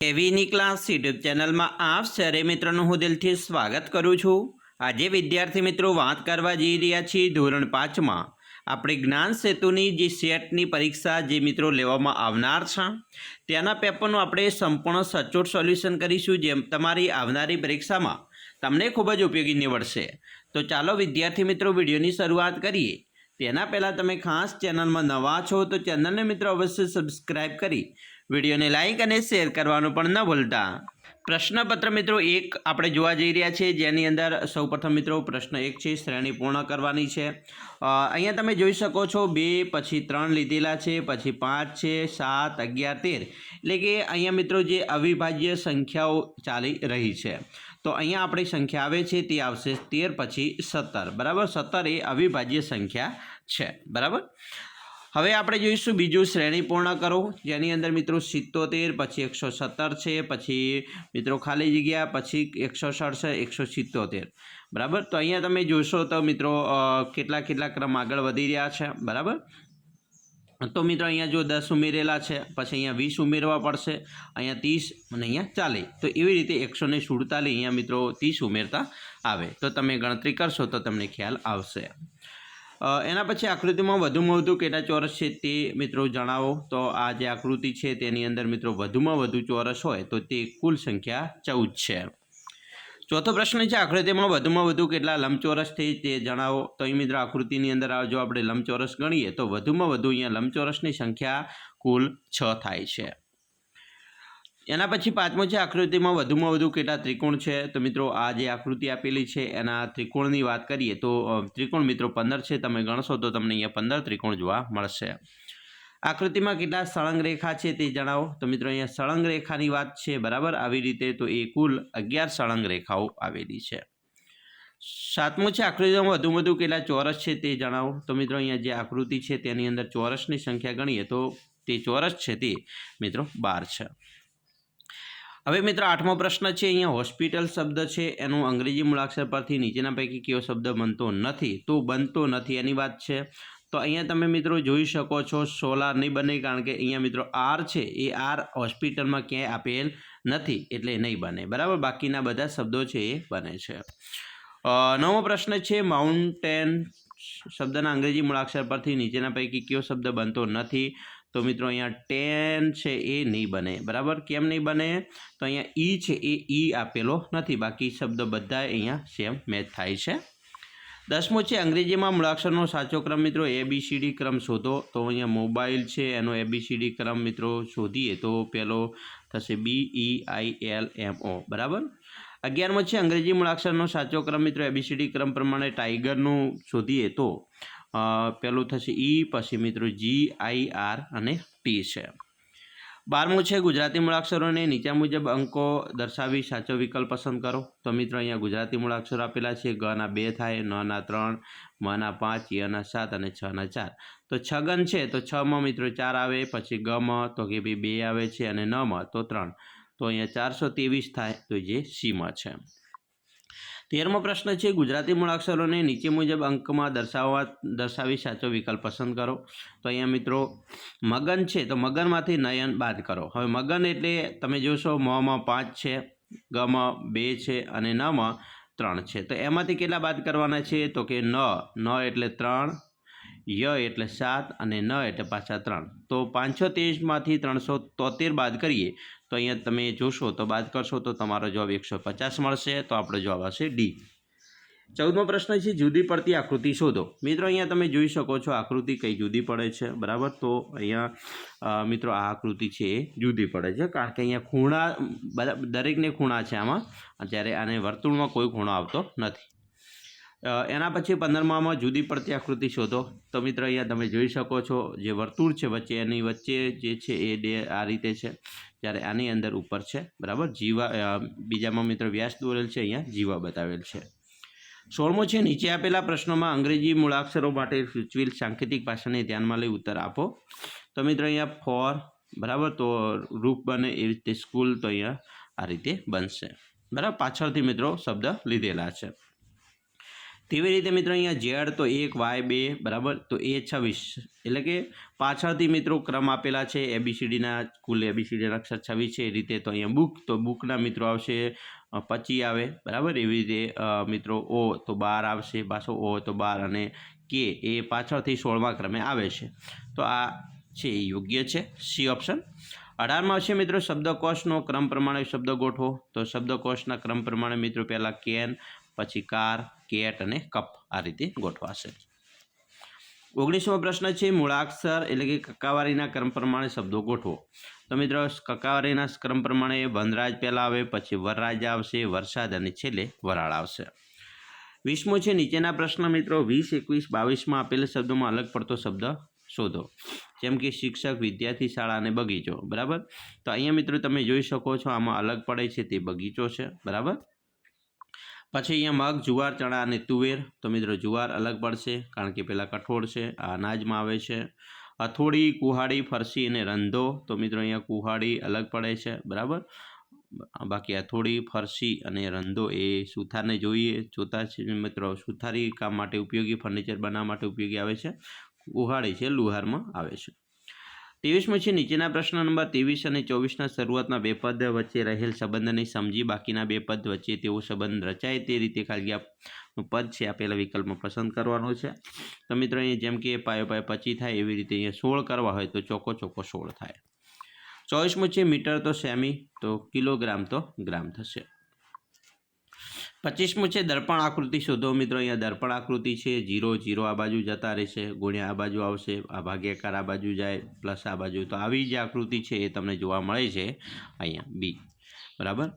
એવીની class YouTube ચેનલમાં આપ સરે મિત્રોનું હું દિલથી સ્વાગત કરું છું. આજે વિદ્યાર્થી મિત્રો વાત કરવા જઈ રહ્યા છીએ ધોરણ પાંચમાં. આપણે જ્ઞાન સેતુની જે સેટની પરીક્ષા જે મિત્રો લેવામાં આવનાર છે તેના પેપરનું આપણે સંપૂર્ણ સચોટ સોલ્યુશન કરીશું જેમ તમારી આવનારી પરીક્ષામાં તમને ખૂબ જ ઉપયોગી નીવડશે. તો ચાલો વિદ્યાર્થી મિત્રો વિડીયોની શરૂઆત કરીએ. તેના પહેલાં તમે ખાસ ચેનલમાં નવા છો તો ચેનલને મિત્રો અવશ્ય સબસ્ક્રાઈબ કરી વિડીયોને લાઇક અને શેર કરવાનું પણ ન ભૂલતા. પ્રશ્નપત્ર મિત્રો એક આપણે જોવા જઈ રહ્યા છીએ, જેની અંદર સૌપ્રથમ મિત્રો પ્રશ્ન એક છે, શ્રેણી પૂર્ણ કરવાની છે. અહીંયા તમે જોઈ શકો છો, બે, પછી ત્રણ લીધેલા છે, પછી પાંચ છે, સાત, અગિયાર, તેર. એટલે કે અહીંયા મિત્રો જે અવિભાજ્ય સંખ્યાઓ ચાલી રહી છે. તો અહીંયા આપણી સંખ્યા આવે છે, તે આવશે તેર, પછી સત્તર. બરાબર? સત્તર એ અવિભાજ્ય સંખ્યા છે. બરાબર? હવે આપણે જોઈશું બીજું શ્રેણી પૂર્ણ કરો. જેની અંદર મિત્રો સિત્તોતેર, પછી એકસો સત્તર છે, પછી મિત્રો ખાલી જગ્યા, પછી એકસો સડસઠ એકસો સિત્તોતેર. બરાબર? તો અહીંયા તમે જોશો તો મિત્રો કેટલા કેટલા ક્રમ આગળ વધી રહ્યા છે. બરાબર? તો મિત્રો અહીંયા જો દસ ઉમેરેલા છે, પછી અહીંયા વીસ ઉમેરવા પડશે, અહીંયા ત્રીસ અને અહીંયા ચાલીસ. તો એવી રીતે એકસો ને સુડતાલીસ અહીંયા મિત્રો ત્રીસ ઉમેરતા આવે. તો તમે ગણતરી કરશો તો તમને ખ્યાલ આવશે. એના પછી આકૃતિમાં વધુમાં વધુ કેટલા ચોરસ છે તે મિત્રો જણાવો. તો આ જે આકૃતિ છે તેની અંદર મિત્રો વધુમાં વધુ ચોરસ હોય તો તે કુલ સંખ્યા ચૌદ છે. ચોથો પ્રશ્ન છે આકૃતિમાં વધુમાં વધુ કેટલા લંબચોરસ છે તે જણાવો. તો અહીં મિત્રો આકૃતિની અંદર જો આપણે લંબચોરસ ગણીએ તો વધુમાં વધુ અહીંયા લંબચોરસની સંખ્યા કુલ છ થાય છે. એના પછી પાંચમો છે, આકૃતિમાં વધુમાં વધુ કેટલા ત્રિકોણ છે? તો મિત્રો, આ જે આકૃતિ આપેલી છે, એના ત્રિકોણની વાત કરીએ તો ત્રિકોણ મિત્રો પંદર છે, તમે ગણશો તો તમને અહીંયા પંદર ત્રિકોણ જોવા મળશે. આકૃતિમાં કેટલા સળંગ રેખા છે તે જણાવો. તો મિત્રો, અહીંયા સળંગ રેખાની વાત છે, બરાબર? આવી રીતે તો એ કુલ અગિયાર સળંગ રેખાઓ આવેલી છે. સાતમું છે, આકૃતિમાં વધુમાં વધુ કેટલા ચોરસ છે તે જણાવો. તો મિત્રો, અહીંયા જે આકૃતિ છે તેની અંદર ચોરસની સંખ્યા ગણીએ તો તે ચોરસ છે તે, મિત્રો, બાર છે. હવે મિત્રો, આઠમો પ્રશ્ન છે, અહીંયા હોસ્પિટલ શબ્દ છે, એનું અંગ્રેજી મૂળાક્ષર પરથી નીચેના પૈકી કયો શબ્દ બનતો નથી? તો બનતો નથી, એની વાત છે. તો અહીંયા તમે મિત્રો જોઈ શકો છો, સોલાર નહીં બને કારણ કે અહીંયા મિત્રો આર છે, એ આર હોસ્પિટલમાં ક્યાંય આપેલ નથી, એટલે નહીં બને. બરાબર? બાકીના બધા શબ્દો છે, એ બને છે. નવો પ્રશ્ન છે, માઉન્ટેન શબ્દના અંગ્રેજી મૂળાક્ષર પરથી નીચેના પૈકી કયો શબ્દ બનતો નથી? તો મિત્રો અહીંયા ટેન છે એ નહીં બને. બરાબર? કેમ નહીં બને? તો અહીંયા ઈ છે એ ઈ આપેલો નથી. બાકી શબ્દ બધા અહીંયા સેમ મેચ થાય છે. દસમો છે અંગ્રેજીમાં મૂળાક્ષરનો સાચો ક્રમ. મિત્રો એ બી સી ડી ક્રમ શોધો. તો અહીંયા મોબાઈલ છે, એનો એ બી સી ડી ક્રમ મિત્રો શોધીએ તો પહેલો થશે બી ઈ આઈ એલ એમ ઓ બરાબર? અગિયારમો છે અંગ્રેજી મૂળાક્ષરનો સાચો ક્રમ. મિત્રો એબીસીડી ક્રમ પ્રમાણે ટાઈગરનું શોધીએ તો પહેલું થશે ઈ, પછી મિત્રો જી આઈ આર અને ટી છે. બારમું છે ગુજરાતી મૂળાક્ષરોને. નીચે મુજબ અંકો દર્શાવી સાચો વિકલ્પ પસંદ કરો. તો મિત્રો અહીંયા ગુજરાતી મૂળાક્ષરો આપેલા છે. ગના બે થાય નના ત્રણ મના પાંચ યના સાત અને છના ચાર. તો છગન છે, તો છમાં મિત્રો ચાર આવે, પછી ગમાં તો કે ભાઈ બે આવે છે અને નમાં તો ત્રણ. તો અહીંયા ચારસો ત્રેવીસ થાય, તો જે સીમાં છે. તેરમો પ્રશ્ન છે, ગુજરાતી મૂળાક્ષરોને નીચે મુજબ અંકમાં દર્શાવવા, દર્શાવી સાચો વિકલ્પ પસંદ કરો. તો અહીંયા મિત્રો, મગન છે, તો મગનમાંથી નયન બાદ કરો. હવે મગન એટલે તમે જોશો મમાં પાંચ છે ગમાં બે છે અને નમાં ત્રણ છે. તો એમાંથી કેટલા બાદ કરવાના છે? તો કે ન ન એટલે ત્રણ ય એટલે સાત અને ન એટલે પાછા ત્રણ. તો પાંચસો ત્રીસમાંથી ત્રણસો તોતેર બાદ કરીએ, તો અહીંયા તમે જોશો, તો બાદ કરશો તો તમારો જવાબ એકસો પચાસ મળશે, તો આપણો જવાબ આવશે ડી. ચૌદમો પ્રશ્ન છે, જુદી પડતી આકૃતિ શોધો. મિત્રો, અહીંયા તમે જોઈ શકો છો આકૃતિ કઈ જુદી પડે છે, બરાબર? તો અહીંયા મિત્રો, આ આકૃતિ છે એ જુદી પડે છે, કારણ કે અહીંયા ખૂણા બરાબર દરેકને ખૂણા છે આમાં જ્યારે આને વર્તુળમાં કોઈ ખૂણો આવતો નથી. એના પછી પંદરમામાં જુદી પડતી આકૃતિ શોધો. તો મિત્ર, અહીંયા તમે જોઈ શકો છો જે વર્તુળ છે વચ્ચે, એની વચ્ચે જે છે એ ડે આ રીતે છે, જ્યારે આની અંદર ઉપર છે, બરાબર? જીવા બીજામાં મિત્ર વ્યાસ દોરેલ છે, અહીંયા જીવા બતાવેલ છે. સોળમો છે, નીચે આપેલા પ્રશ્નોમાં અંગ્રેજી મૂળાક્ષરો માટે સૂચવેલ સાંકેતિક ભાષાને ધ્યાનમાં લઈ ઉત્તર આપો. તો મિત્ર, અહીંયા ફોર, બરાબર? તો રૂપ બને એ રીતે સ્કૂલ તો અહીંયા આ રીતે બનશે. બરાબર? પાછળથી મિત્રો શબ્દ લીધેલા છે. તેવી રીતે મિત્રો અહીંયા ઝેડ તો એક, વાય, બે, બરાબર? તો એ છવ્વીસ. એટલે કે પાછળથી મિત્રો ક્રમ આપેલા છે એબીસીડીના કુલ એબીસીડીના અક્ષર છવ્વીસ છે. એ રીતે તો અહીંયા બુક તો બુકના મિત્રો આવશે પચી આવે, બરાબર? એવી રીતે મિત્રો ઓ તો બાર આવશે, પાછો ઓ તો બાર અને કે એ પાછળથી સોળમા ક્રમે આવે છે. તો આ છે, એ યોગ્ય છે. સી ઓપ્શન અઢારમાં છે મિત્રો, શબ્દકોશનો ક્રમ પ્રમાણે શબ્દ ગોઠવો. તો શબ્દકોશના ક્રમ પ્રમાણે મિત્રો પહેલાં કેન પછી કાર કેટ અને કપ આ રીતે ગોઠવાશે ઓગણીસમો પ્રશ્ન છે, મૂળાક્ષર એટલે કે કકાવારીના ક્રમ પ્રમાણે શબ્દો ગોઠવો. તો મિત્રો કકાવારીના ક્રમ પ્રમાણે વનરાજ પહેલાં આવે, પછી વરરાજ આવશે, વરસાદ અને છેલ્લે વરાળ આવશે. વીસમો છે, નીચેના પ્રશ્ન મિત્રો, વીસ, એકવીસ, બાવીસમાં આપેલા શબ્દોમાં અલગ પડતો શબ્દ શોધો. જેમ કે શિક્ષક, વિદ્યાર્થી શાળા અને બગીચો, બરાબર? તો અહીંયા મિત્રો તમે જોઈ શકો છો, આમાં અલગ પડે છે તે બગીચો છે, બરાબર? પછી અહીંયા મગ, જુવાર, ચણા અને તુવેર. તો મિત્રો, જુવાર અલગ પડશે કારણ કે પહેલાં કઠોળ છે, આ અનાજમાં આવે છે. અથોડી, કુહાડી, ફરસી અને રંધો. તો મિત્રો, અહીંયા કુહાડી અલગ પડે છે, બરાબર? બાકી અથોડી, ફરસી અને રંધો એ સુથારને જોઈએ, જોતા છે. મિત્રો, સુથારી કામ માટે ઉપયોગી, ફર્નિચર બનાવવા માટે ઉપયોગી આવે છે. કુહાડી છે, લુહારમાં આવે છે. ત્રેવીસમો છે નીચેના પ્રશ્ન નંબર ત્રેવીસ અને ચોવીસના શરૂઆતના બે પદ વચ્ચે રહેલ સંબંધને સમજી બાકીના બે પદ વચ્ચે તેવો સંબંધ રચાય તે રીતે ખાલી આ પદ છે આપેલા વિકલ્પમાં પસંદ કરવાનો છે. તો મિત્રો અહીંયા જેમ કે પાયો પાયો પચી થાય એવી રીતે અહીંયા સોળ કરવા હોય તો ચોખ્ખો ચોખ્ખો સોળ થાય. ચોવીસમો છે મીટર તો સેમી તો કિલોગ્રામ તો ગ્રામ થશે. પચીસમું છે દર્પણ આકૃતિ. શોધો મિત્રો, અહીંયા દર્પણ આકૃતિ છે. જીરો જીરો આ બાજુ જતા રહેશે, ગુણ્યા આ બાજુ આવશે, આ ભાગ્યાકાર આ બાજુ જાય, પ્લસ આ બાજુ. તો આવી જે આકૃતિ છે એ તમને જોવા મળે છે અહીંયા, બી. બરાબર?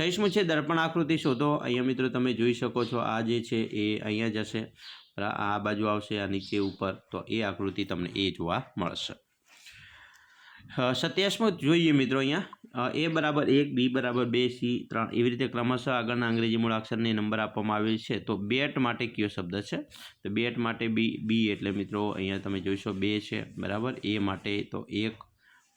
છઈસમું છે દર્પણ આકૃતિ. શોધો. અહીંયા મિત્રો તમે જોઈ શકો છો, આ જે છે એ અહીંયા જશે. આ બાજુ આવશે, આ નીચે ઉપર. તો એ આકૃતિ તમને એ જોવા મળશે. સત્યાવીસમો જોઈએ મિત્રો અહીંયા. એ બરાબર એક, બી બરાબર બે, સી, ત્રણ એવી રીતે ક્રમશઃ આગળના અંગ્રેજી મૂળાક્ષરને નંબર આપવામાં આવેલ છે. તો બેટ માટે કયો શબ્દ છે? તો બેટ માટે બી બી એટલે મિત્રો અહીંયા તમે જોઈશો બે છે, બરાબર? એ માટે તો એક,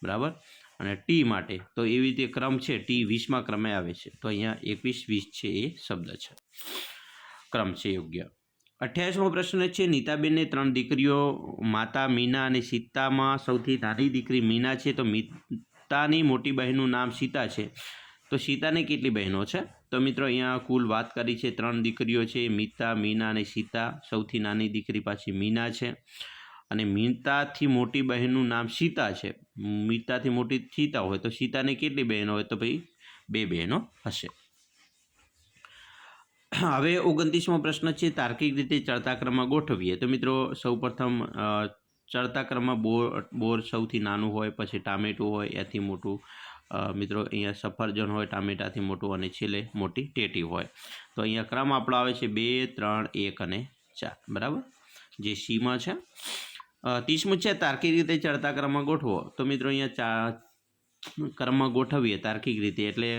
બરાબર? અને ટી માટે તો એવી રીતે ક્રમ છે, ટી વીસમાં ક્રમે આવે છે. તો અહીંયા એકવીસ, વીસ છે એ શબ્દ છે. ક્રમ છે યોગ્ય. અઠ્યાવીસમો પ્રશ્ન છે, નીતાબેનને ત્રણ દીકરીઓ, માતા મીના અને સીતામાં સૌથી નાની દીકરી મીના છે, તો મીતાની મોટી બહેનનું નામ સીતા છે. તો સીતાને કેટલી બહેનો છે? તો મિત્રો અહીંયા કુલ વાત કરી છે, ત્રણ દીકરીઓ છે, મીતા, મીના અને સીતા. સૌથી નાની દીકરી પાછી મીના છે. અને મીતાથી મોટી બહેનનું નામ સીતા છે. મીતાથી મોટી સીતા હોય તો સીતાને કેટલી બહેનો હોય? તો ભાઈ બે બહેનો હશે. હવે ઓગણત્રીસમો પ્રશ્ન છે, તાર્કિક રીતે ચડતા ક્રમમાં ગોઠવીએ. તો મિત્રો, સૌપ્રથમ ચડતા ક્રમમાં બોર બોર સૌથી નાનું હોય, પછી ટામેટું હોય, એથી મોટું મિત્રો, અહીંયા સફરજન હોય, ટામેટાથી મોટું અને છેલ્લે મોટી ટેટી હોય. તો અહીંયા ક્રમ આપણો આવે છે બે, ત્રણ, એક અને ચાર. બરાબર? જે સીમાં છે. ત્રીસમું છે, તાર્કિક રીતે ચડતા ક્રમમાં ગોઠવો. તો મિત્રો, અહીંયા ચાર ક્રમમાં ગોઠવીએ તાર્કિક રીતે. એટલે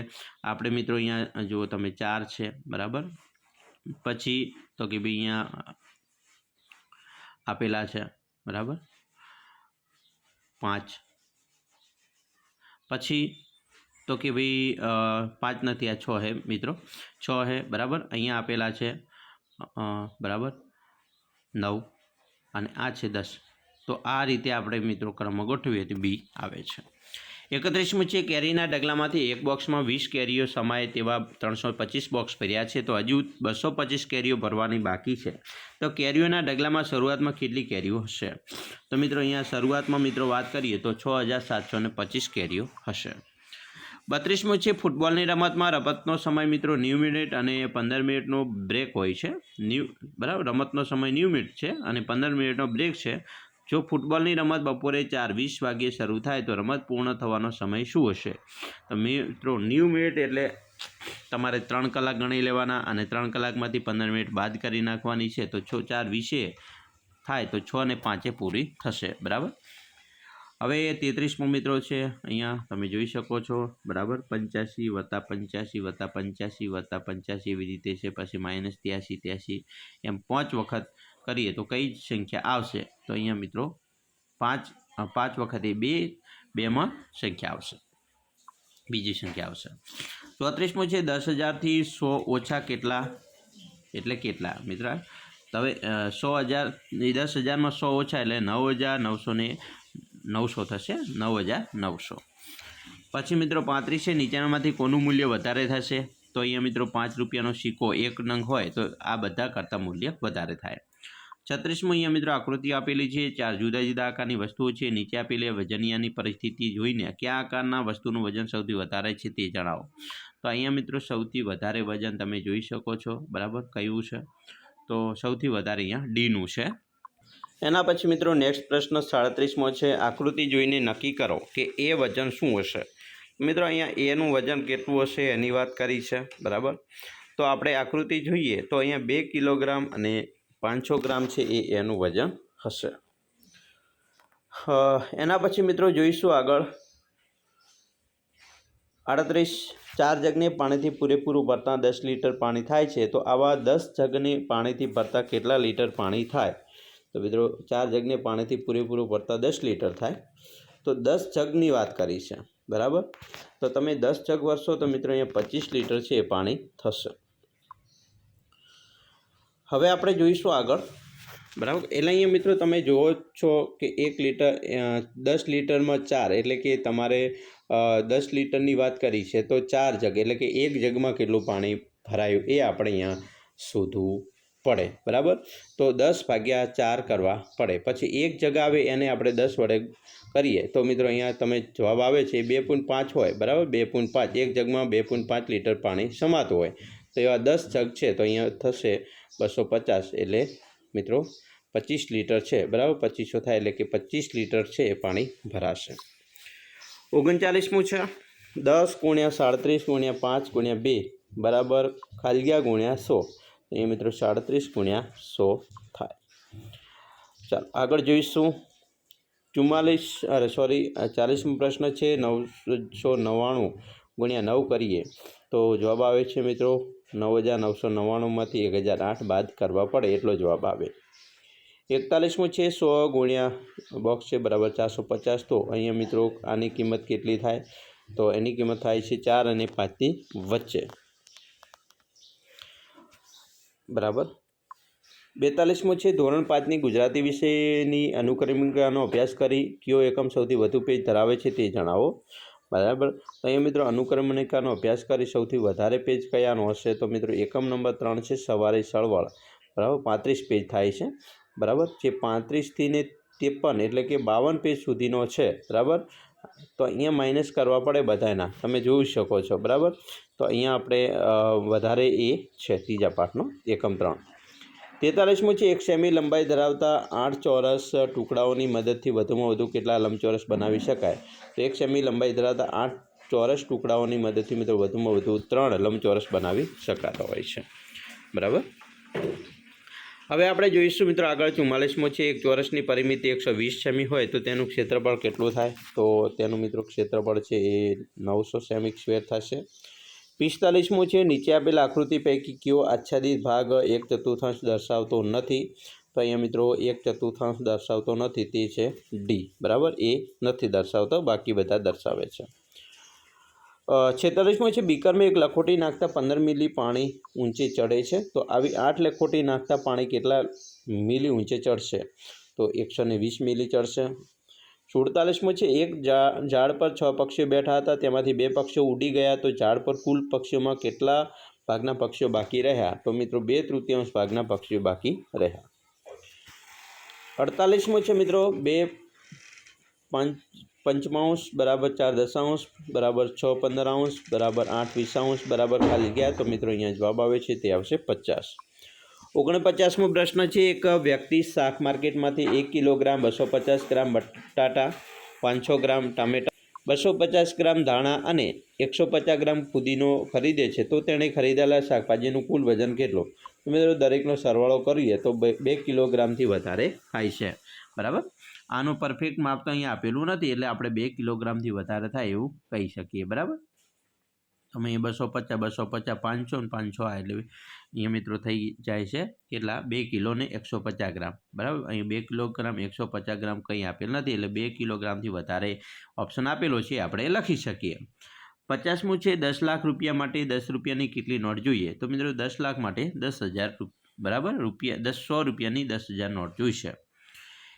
આપણે મિત્રો અહીંયા જુઓ તમે ચાર છે, બરાબર? પછી તો કે ભાઈ અહીંયા આપેલા છે, બરાબર? પાંચ. પછી તો કે ભાઈ પાંચ નથી, આ છ હે મિત્રો. છ હે, બરાબર? અહીંયા આપેલા છે બરાબર? નવ. અને આ છે દસ. તો આ રીતે આપણે મિત્રો ક્રમમાં ગોઠવીએ તો બી આવે છે. એકત્રીસમું છે કેરીના ડગલામાંથી એક બોક્સમાં વીસ કેરીઓ સમાય તેવા ત્રણસો પચીસ બોક્સ ભર્યા છે. તો હજુ બસો પચીસ કેરીઓ ભરવાની બાકી છે. તો કેરીઓના ડગલામાં શરૂઆતમાં કેટલી કેરીઓ હશે? તો મિત્રો અહીંયા શરૂઆતમાં મિત્રો વાત કરીએ તો છ હજાર સાતસો ને પચીસ કેરીઓ હશે. બત્રીસમું છે ફૂટબોલની રમતમાં રમતનો સમય મિત્રો નેવું મિનિટ અને પંદર મિનિટનો બ્રેક હોય છે. ન્યૂ બરાબર? રમતનો સમય નેવું મિનિટ છે અને પંદર મિનિટનો બ્રેક છે. જો ફૂટબોલની રમત બપોરે ચાર વીસ વાગ્યે શરૂ થાય તો રમત પૂર્ણ થવાનો સમય શું હશે? તો મિત્રો ન્યૂ મિનિટ એટલે તમારે ત્રણ કલાક ગણી લેવાના અને ત્રણ કલાકમાંથી પંદર મિનિટ બાદ કરી નાખવાની છે. તો છ, ચાર વીસે થાય તો છ અને પાંચે પૂરી થશે. બરાબર? હવે તેત્રીસમો મિત્રો છે. અહીંયા તમે જોઈ શકો છો. બરાબર? પંચ્યાસી વત્તા પંચ્યાસી વત્તા પંચ્યાસી વત્તા પંચ્યાસી એવી રીતે છે. પછી માઇનસ ત્યાસી ત્યાસી એમ પાંચ વખત કરીએ તો કઈ સંખ્યા આવશે? તો અહીંયા મિત્રો પાંચ પાંચ વખતે બે, બેમાં સંખ્યા આવશે. બીજી સંખ્યા આવશે. ચોત્રીસમો છે દસ હજારથી સો ઓછા કેટલા? એટલે કેટલા? મિત્ર, હવે સો હજાર દસ હજારમાં સો ઓછા એટલે નવ હજાર નવસો ને નવસો થશે, નવ હજાર નવસો. પછી મિત્રો પાંત્રીસ છે, નીચેનામાંથી કોનું મૂલ્ય વધારે થશે? તો અહીંયા મિત્રો પાંચ રૂપિયાનો સિક્કો એક નંગ હોય તો આ બધા કરતાં મૂલ્ય વધારે થાય. છત્રીસમું અહીંયા મિત્રો આકૃતિ આપેલી છે, ચાર જુદા જુદા આકારની વસ્તુઓ છે, નીચે આપેલી વજનિયાની પરિસ્થિતિ જોઈને કયા આકારના વસ્તુનું વજન સૌથી વધારે છે તે જણાવો. તો અહીંયા મિત્રો સૌથી વધારે વજન તમે જોઈ શકો છો, બરાબર? કયું છે? તો સૌથી વધારે અહીંયા ડીનું છે. એના પછી મિત્રો નેક્સ્ટ પ્રશ્ન સાડત્રીસમો છે, આકૃતિ જોઈને નક્કી કરો કે એ વજન શું હશે? મિત્રો અહીંયા એનું વજન કેટલું હશે એની વાત કરી છે, બરાબર? તો આપણે આકૃતિ જોઈએ તો અહીંયા બે કિલોગ્રામ અને પાંચસો ગ્રામ છે એ એનું વજન હશે. એના પછી મિત્રો જોઈશું આગળ. આડત્રીસ ચાર જગને પાણીથી પૂરેપૂરું ભરતા દસ લીટર પાણી થાય છે, તો આવા દસ જગને પાણીથી ભરતા કેટલા લીટર પાણી થાય? તો મિત્રો ચાર જગને પાણીથી પૂરેપૂરું ભરતા દસ લીટર થાય. તો દસ જગની વાત કરી છે બરાબર? તો તમે દસ જગ ભરશો તો મિત્રો અહીંયા પચીસ લીટર છે એ પાણી થશે. હવે આપણે જોઈશું આગળ. બરાબર? એટલે અહીંયા મિત્રો તમે જુઓ છો કે એક લીટર દસ લીટરમાં ચાર, એટલે કે તમારે દસ લીટરની વાત કરી છે, તો ચાર જગ, એટલે કે એક જગમાં કેટલું પાણી ભરાયું એ આપણે અહીંયા શોધવું પડે. બરાબર? તો દસ ભાગ્યા ચાર કરવા પડે. પછી એક જગા આવે એને આપણે દસ વડે કરીએ. તો મિત્રો અહીંયા તમે જવાબ આવે છે બે હોય. બરાબર? બે પાંચ. એક જગમાં બે પાંચ લીટર પાણી સમાતું હોય. તો એવા દસ જગ છે, તો અહીંયા થશે બસો પચાસ. એટલે મિત્રો, પચીસ લીટર છે, બરાબર? પચીસો થાય એટલે કે પચીસ લીટર છે એ પાણી ભરાશે. ઓગણચાલીસમું છે. દસ ગુણ્યા સાડત્રીસ ગુણ્યા પાંચ ગુણ્યા બે, બરાબર? ખાલગ્યા ગુણ્યા સો. એ મિત્રો સાડત્રીસ ગુણ્યા સો થાય. ચાલો, આગળ જોઈશું. ચુમ્માલીસ, અરે સોરી, ચાલીસમો પ્રશ્ન છે, નવસો નવ્વાણું ગુણ્યા નવ કરીએ. તો જવાબ આવે છે મિત્રો નવ હજાર નવસો નવ્વાણુંમાંથી એક હજાર આઠ બાદ કરવા પડે એટલો જવાબ આવે. એકતાલીસમું છે સો ગુણ્યા બોક્સ છે બરાબર ચારસો પચાસ. તો અહીંયા મિત્રો આની કિંમત કેટલી થાય? તો એની કિંમત થાય છે ચાર અને પાંચની વચ્ચે. બરાબર? બેતાલીસમો છે ધોરણ પાંચની ગુજરાતી વિષયની અનુક્રમિકાનો અભ્યાસ કરી કયો એકમ સૌથી વધુ પેજ ધરાવે છે તે જણાવો. બરાબર? તો અહીંયા મિત્રો અનુક્રમણિકાનો અભ્યાસ કરી સૌથી વધારે પેજ કયાનો હશે? તો મિત્રો એકમ નંબર ત્રણ છે સવારે સળવળ. બરાબર? પાંત્રીસ પેજ થાય છે. બરાબર? જે પાંત્રીસથી ને ત્રેપન એટલે કે બાવન પેજ સુધીનો છે. બરાબર? તો અહીંયા માઇનસ કરવા પડે બધાના. તમે જોઈ શકો છો. બરાબર? તો અહીંયા આપણે વધારે એ છે, ત્રીજા પાઠનો, એકમ ત્રણ. તેતાલીસમું છે, એક સેમી લંબાઈ ધરાવતા આઠ ચોરસ ટુકડાઓની મદદથી વધુમાં વધુ કેટલા લંબચોરસ બનાવી શકાય? તો એક સેમી લંબાઈ ધરાવતા આઠ ચોરસ ટુકડાઓની મદદથી મિત્રો વધુમાં વધુ ત્રણ લંબચોરસ બનાવી શકાતા હોય છે. બરાબર? હવે આપણે જોઈશું મિત્રો આગળ ચુમ્માલીસમો છે, એક ચોરસની પરિમિતિ એકસો વીસ સેમી હોય તો તેનું ક્ષેત્રફળ કેટલું થાય? તો તેનું મિત્રો ક્ષેત્રફળ છે એ નવસો સેમી સ્ક્વેર થશે. પિસ્તાલીસમું છે. નીચે આપેલ આકૃતિ પૈકી કયો આચ્છાદિત ભાગ એક ચતુર્થાંશ દર્શાવતો નથી? તો અહીંયા મિત્રો એક ચતુર્થાંશ દર્શાવતો નથી. તે છે ડી બરાબર? એ નથી દર્શાવતો. બાકી બધા દર્શાવે છે. છેતાલીસમાં છે. બીકરમાં એક લખોટી નાખતા પંદર મિલી પાણી ઊંચે ચડે છે. તો આવી આઠ લખોટી નાખતા પાણી કેટલા મિલી ઊંચે ચડશે? તો એકસો ને વીસ મિલી ચડશે. સુડતાલીસમાં છે, એક ઝાડ પર છ પક્ષીઓ બેઠા હતા, તેમાંથી બે પક્ષીઓ ઉડી ગયા તો ઝાડ પર કુલ પક્ષીઓમાં કેટલા ભાગના પક્ષીઓ બાકી રહ્યા? તો મિત્રો, બે તૃતીયાંશ ભાગના પક્ષીઓ બાકી રહ્યા. અડતાલીસમો છે મિત્રો, બે પંચ પંચમાંશ બરાબર ચાર દશાંશ, બરાબર છ પંદરાંશ, બરાબર આઠ વીસાંશ, બરાબર ખાલી ગયા, તો મિત્રો અહીંયા જવાબ આવે છે, તે આવશે પચાસ. ઓગણપચાસમો પ્રશ્ન છે, એક વ્યક્તિ શાક માર્કેટમાંથી એક કિલોગ્રામ બસો પચાસ ગ્રામ બટાટા, પાંચસો ગ્રામ ટામેટા બસો પચાસ ગ્રામ ધાણા અને એકસો પચાસ ગ્રામ ફુદીનો ખરીદે છે. તો તેણે ખરીદેલા શાકભાજીનું કુલ વજન કેટલું? તો મિત્રો, દરેકનો સરવાળો કરીએ તો બે કિલોગ્રામથી વધારે થાય છે. બરાબર? આનું પરફેક્ટ માપ તો અહીંયા આપેલું નથી, એટલે આપણે બે કિલોગ્રામથી વધારે થાય એવું કહી શકીએ. બરાબર? તમે બસો પચાસ બસો પચાસ પાંચસો ને પાંચસો આ એટલે અહીંયા મિત્રો થઈ જાય છે કેટલા? બે કિલો ને એકસો પચાસ ગ્રામ. બરાબર? અહીં બે કિલોગ્રામ એકસો પચાસ ગ્રામ કંઈ આપેલ નથી, એટલે બે કિલોગ્રામથી વધારે ઓપ્શન આપેલો છે, આપણે લખી શકીએ. પચાસમું છે, દસ લાખ રૂપિયા માટે દસ રૂપિયાની કેટલી નોટ જોઈએ? તો મિત્રો દસ લાખ માટે દસ હજાર બરાબર? રૂપિયા, દસ, સો રૂપિયાની દસ હજાર નોટ જોઈશે.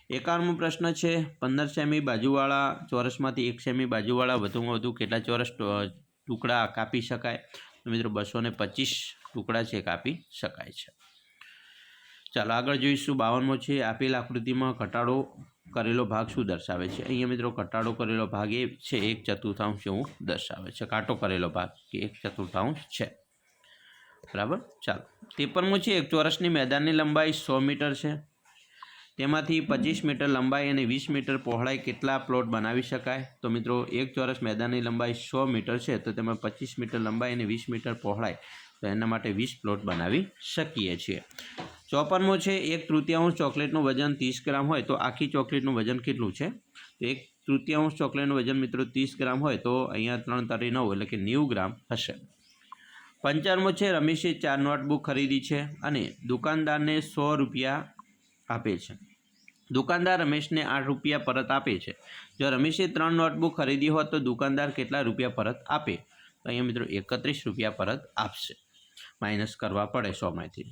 એકાવનમો પ્રશ્ન છે, પંદર સેમી બાજુવાળા ચોરસમાંથી એક સેમી બાજુવાળા વધુમાં વધુ કેટલા ચોરસ ટુકડા કાપી શકાય? મિત્રો બસો ને પચીસ ટુકડા છે કાપી શકાય છે. ચાલો આગળ જોઈશું બાવનમો છે, આપેલ આકૃતિમાં ઘટાડો કરેલો ભાગ શું દર્શાવે છે? અહીંયા મિત્રો ઘટાડો કરેલો ભાગ એ છે, એક ચતુર્થાંશ એવું દર્શાવે છે. કાંટો કરેલો ભાગ કે એક ચતુર્થાંશ છે. બરાબર? ચાલો. ત્રેપનમો છે, એક ચોરસની મેદાનની લંબાઈ સો મીટર છે. તેમાંથી પચીસ મીટર લંબાઈ અને વીસ મીટર પહોળાઈ કેટલા પ્લોટ બનાવી શકાય? તો મિત્રો, એક ચોરસ મેદાનની લંબાઈ સો મીટર છે, તો તેમાં પચીસ મીટર લંબાઈ અને વીસ મીટર પહોળાઈ તો એના માટે વીસ પ્લોટ બનાવી શકીએ છીએ. ચોપનમો છે, એક તૃતીયાંશ ચોકલેટનું વજન ત્રીસ ગ્રામ હોય તો આખી ચોકલેટનું વજન કેટલું છે? તો એક તૃતીયાંશ ચોકલેટનું વજન મિત્રો ત્રીસ ગ્રામ હોય તો અહીંયા ત્રણ તારી નવ એટલે કે નેવું ગ્રામ હશે. પંચાણમો છે, રમેશે ચાર નોટબુક ખરીદી છે અને દુકાનદારને સો રૂપિયા આપે છે. દુકાનદાર રમેશને આઠ રૂપિયા પરત આપે છે. જો રમેશે ત્રણ નોટબુક ખરીદી હોત તો દુકાનદાર કેટલા રૂપિયા પરત આપે? તો અહીંયા મિત્રો એકત્રીસ રૂપિયા પરત આપશે. માઇનસ કરવા પડે સોમાંથી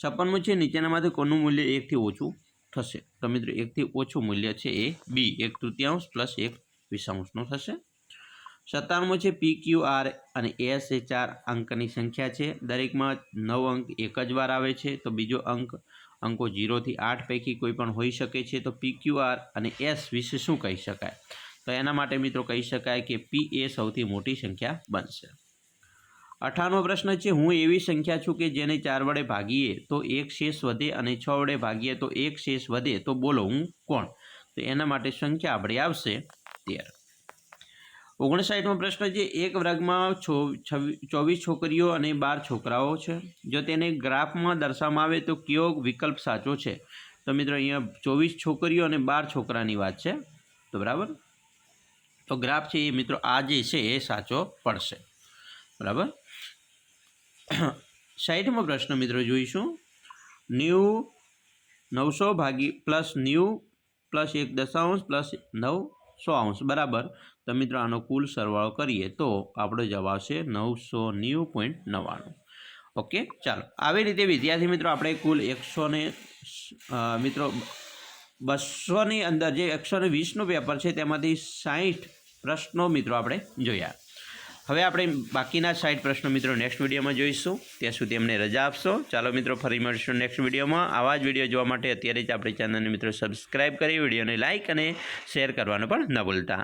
છપ્પનમું છે, નીચેનામાંથી કોનું મૂલ્ય એકથી ઓછું થશે? તો મિત્રો એકથી ઓછું મૂલ્ય છે એ બી, એક તૃતીયાંશ પ્લસ એક વિષાંશનું થશે. સત્તાણુંમું છે, પી ક્યુ આર અને એસ એ ચાર અંકની સંખ્યા છે. દરેકમાં નવ અંક એક જ વાર આવે છે, તો બીજો અંક, અંકો જીરોથી આઠ પૈકી કોઈ પણ હોઈ શકે છે, તો પી ક્યુ આર અને એસ વિશે શું કહી શકાય? તો એના માટે મિત્રો કહી શકાય કે પી એ સૌથી મોટી સંખ્યા બનશે. અઠાણું પ્રશ્ન છે, હું એવી સંખ્યા છું કે જેને ચાર વડે ભાગીએ તો એક શેષ વધે અને છ વડે ભાગીએ તો એક શેષ વધે, તો બોલો હું કોણ? તો એના માટે સંખ્યા આપણી આવશે તેર. ઓગણસાઠમો પ્રશ્ન છે, એક વર્ગમાં ચોવીસ છોકરીઓ અને બાર છોકરાઓ છે. જો તેને ગ્રાફમાં દર્શાવવામાં આવે તો કયો વિકલ્પ સાચો છે? તો મિત્રો અહીંયા ચોવીસ છોકરીઓ અને બાર છોકરાની વાત છે. તો બરાબર? તો ગ્રાફ છે એ મિત્રો આ જે છે, એ સાચો પડશે. બરાબર? સાઠમો પ્રશ્ન મિત્રો જોઈશું. ન્યૂ નવસો ભાગી પ્લસ ન્યૂ પ્લસ એક દશાંશ પ્લસ નવ સો અંશ. બરાબર? તો મિત્રો આનો કુલ સરવાળો કરીએ તો આપણો જવાબ આવશે નવસો નેવું પોઈન્ટ નવ્વાણું. ઓકે, ચાલો. આવી રીતે વિદ્યાર્થી મિત્રો આપણે કુલ એકસો ને મિત્રો બસોની અંદર જે એકસો ને વીસનું પેપર છે તેમાંથી સાઠ પ્રશ્નો મિત્રો આપણે જોયા. હવે આપણે બાકીના સાઈડ પ્રશ્નો મિત્રો નેક્સ્ટ વિડીયોમાં જોઈશું. ત્યાં સુધી અમને રજા આપશો. ચાલો મિત્રો, ફરી મળીશું નેક્સ્ટ વિડીયોમાં. આવા જ વીડિયો જોવા માટે અત્યારે જ આપણી ચેનલને મિત્રો સબસ્ક્રાઇબ કરી વિડીયોને લાઇક અને શેર કરવાનું પણ ન ભૂલતા.